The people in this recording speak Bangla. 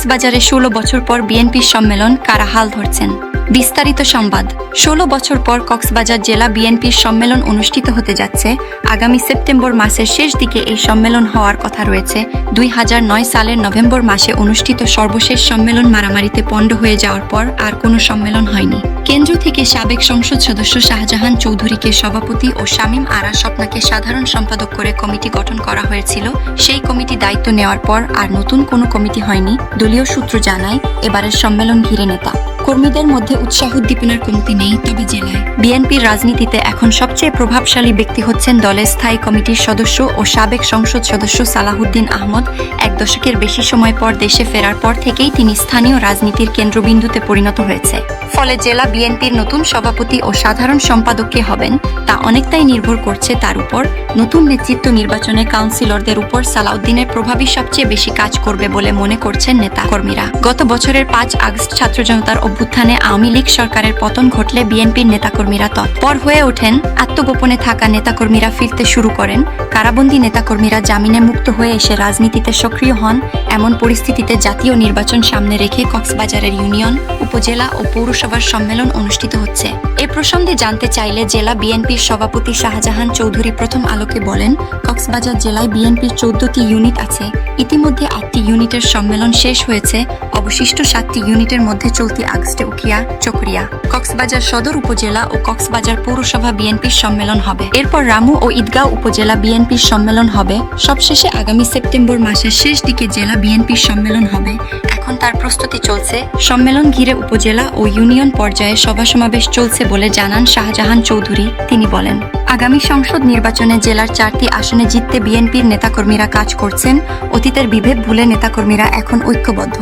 কক্সবাজারে ষোলো বছর পর বিএনপির সম্মেলন কারা হাল ধরছেন? বিস্তারিত সংবাদ। ষোলো বছর পর কক্সবাজার জেলা বিএনপির সম্মেলন অনুষ্ঠিত হতে যাচ্ছে। আগামী সেপ্টেম্বর মাসের শেষ দিকে এই সম্মেলন হওয়ার কথা রয়েছে। দুই হাজার নয় সালের নভেম্বর মাসে অনুষ্ঠিত সর্বশেষ সম্মেলন মারামারিতে পণ্ড হয়ে যাওয়ার পর আর কোনো সম্মেলন হয়নি। কেন্দ্র থেকে সাবেক সংসদ সদস্য শাহজাহান চৌধুরীকে সভাপতি ও শামীম আরা স্বপ্নাকে সাধারণ সম্পাদক করে কমিটি গঠন করা হয়েছিল। সেই কমিটি দায়িত্ব নেওয়ার পর আর নতুন কোনো কমিটি হয়নি, দলীয় সূত্র জানায় এবারের সম্মেলন ঘিরে নেতা। কর্মীদের মধ্যে উৎসাহ উদ্দীপনার কমতি নেই, তবে জেলায় বিএনপির রাজনীতিতে এখন সবচেয়ে প্রভাবশালী ব্যক্তি হচ্ছেন দলের স্থায়ী কমিটির সদস্য ও সাবেক সংসদ সদস্য সালাহুদ্দিন আহমদ। এক দশকের বেশি সময় পর দেশে ফেরার পর থেকেই তিনি স্থানীয় রাজনীতির কেন্দ্রবিন্দুতে পরিণত হয়েছে। ফলে জেলা বিএনপির নতুন সভাপতি ও সাধারণ সম্পাদক কে হবেন, তা অনেকটাই নির্ভর করছে তার উপর। নতুন নেতৃত্ব নির্বাচনে কাউন্সিলরদের উপর সালাউদ্দিনের প্রভাবই সবচেয়ে বেশি কাজ করবে বলে মনে করছেন নেতা কর্মীরা। গত বছরের পাঁচ আগস্ট ছাত্র জনতার অভ্যুত্থানে আওয়ামী লীগ সরকারের পতন ঘটলে বিএনপির নেতাকর্মীরা তৎপর হয়ে ওঠেন, আত্মগোপনে থাকা নেতাকর্মীরা ফিরতে শুরু করেন, কারাবন্দী নেতাকর্মীরা জামিনে মুক্ত হয়ে এসে রাজনীতিতে সক্রিয় হন, এমন পরিস্থিতিতে জাতীয় নির্বাচন সামনে রেখে কক্সবাজারের ইউনিয়ন, উপজেলা ও পৌরসভার সম্মেলন অনুষ্ঠিত হচ্ছে। এ প্রসঙ্গে জানতে চাইলে জেলা বিএনপির সভাপতি শাহজাহান চৌধুরী প্রথম আলোকে বলেন, কক্সবাজার জেলায় বিএনপির চোদ্দটি ইউনিট আছে। ইতিমধ্যে আটটি ইউনিটের সম্মেলন শেষ হয়েছে। অবশিষ্ট সাতটি ইউনিটের মধ্যে চলতি আগস্টে উকিয়া চকরিয়া কক্সবাজার সদর উপজেলা ও কক্সবাজার পৌরসভা বিএনপির সম্মেলন হবে। এরপর রামু ও ঈদগাঁও উপজেলা বিএনপির সম্মেলন হবে। সবশেষে আগামী সেপ্টেম্বর মাসের শেষ দিকে জেলা বিএনপির সম্মেলন হবে। এখন তার প্রস্তুতি চলছে। সম্মেলন ঘিরে উপজেলা ও ইউনিয়ন পর্যায়ে সভা সমাবেশ চলছে বলে জানান শাহজাহান চৌধুরী। তিনি বলেন, আগামী সংসদ নির্বাচনে জেলার চারটি আসনে জিততে বিএনপির নেতাকর্মীরা কাজ করছেন। অতীতের বিভেদ ভুলে নেতাকর্মীরা এখন ঐক্যবদ্ধ।